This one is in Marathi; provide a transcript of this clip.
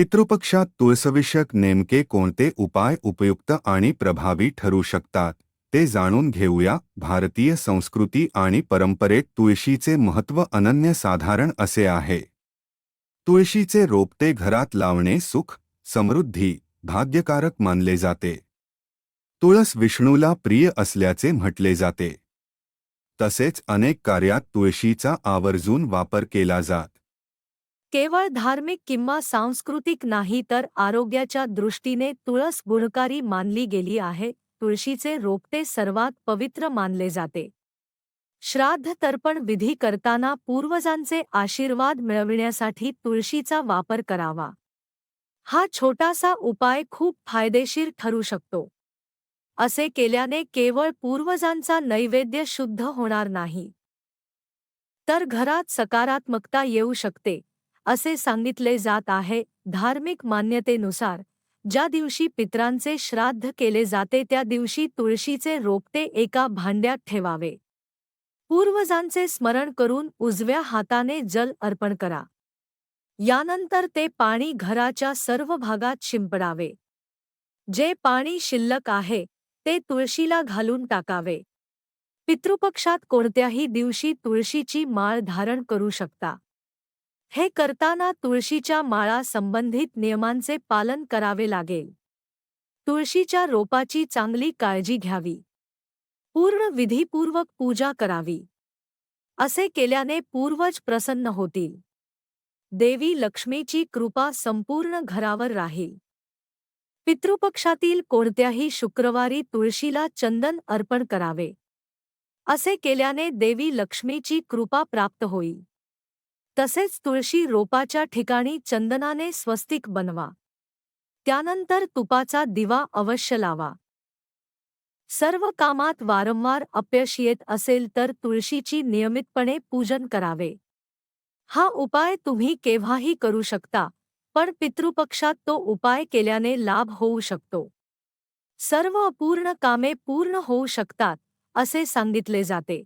पितृपक्षात तुळसविषयक नेमके कोणते उपाय उपयुक्त आणि प्रभावी ठरू शकतात ते जाणून घेऊया. भारतीय संस्कृती आणि परंपरेत तुळशीचे महत्त्व अनन्यसाधारण असे आहे. तुळशीचे रोपटे घरात लावणे सुख समृद्धी भाग्यकारक मानले जाते. तुळस विष्णूला प्रिय असल्याचे म्हटले जाते. तसेच अनेक कार्यात तुळशीचा आवर्जून वापर केला जात. केवळ धार्मिक किंवा सांस्कृतिक नाही तर आरोग्याच्या दृष्टीने तुळस गुणकारी मानली गेली आहे. तुळशीचे रोपटे सर्वात पवित्र मानले जाते. श्राद्ध तर्पण विधी करताना पूर्वजांचे आशीर्वाद मिळविण्यासाठी तुळशीचा वापर करावा. हा छोटासा उपाय खूप फायदेशीर ठरू शकतो. असे केल्याने केवळ पूर्वजांचा नैवेद्य शुद्ध होणार नाही. तर घरात सकारात्मकता येऊ शकते. असे सांगितले जात आहे धार्मिक मान्यतेनुसार. ज्या दिवशी पित्रांचे श्राद्ध केले जाते त्या दिवशी तुळशीचे रोपटे एका भांड्यात ठेवावे. पूर्वजांचे स्मरण करून उजव्या हाताने जल अर्पण करा. यानंतर ते पाणी घराच्या सर्व भागात शिंपडावे. जे पाणी शिल्लक आहे ते तुळशीला घालून टाकावे. पितृपक्षात कोणत्याही दिवशी तुळशीची माळ धारण करू शकता. हे करताना तुळशीच्या माळा संबंधित नियमांचे पालन करावे लागेल. तुळशीच्या रोपाची चांगली काळजी घ्यावी. पूर्ण विधीपूर्वक पूजा करावी. असे केल्याने पूर्वज प्रसन्न होतील. देवी लक्ष्मीची कृपा संपूर्ण घरावर राहील. पितृपक्षातील कोणत्याही शुक्रवारी तुळशीला चंदन अर्पण करावे. असे केल्याने देवी लक्ष्मीची कृपा प्राप्त होईल. तसेच तुळशी रोपाच्या ठिकाणी चंदनाने स्वस्तिक बनवा. त्यानंतर तुपाचा दिवा अवश्य लावा. सर्व कामात वारंवार अपयश येत असेल तर तुळशीची नियमितपणे पूजन करावे. हा उपाय तुम्ही केव्हाही करू शकता पण पितृपक्षात तो उपाय केल्याने लाभ होऊ शकतो. सर्व अपूर्ण कामे पूर्ण होऊ शकतात असे सांगितले जाते.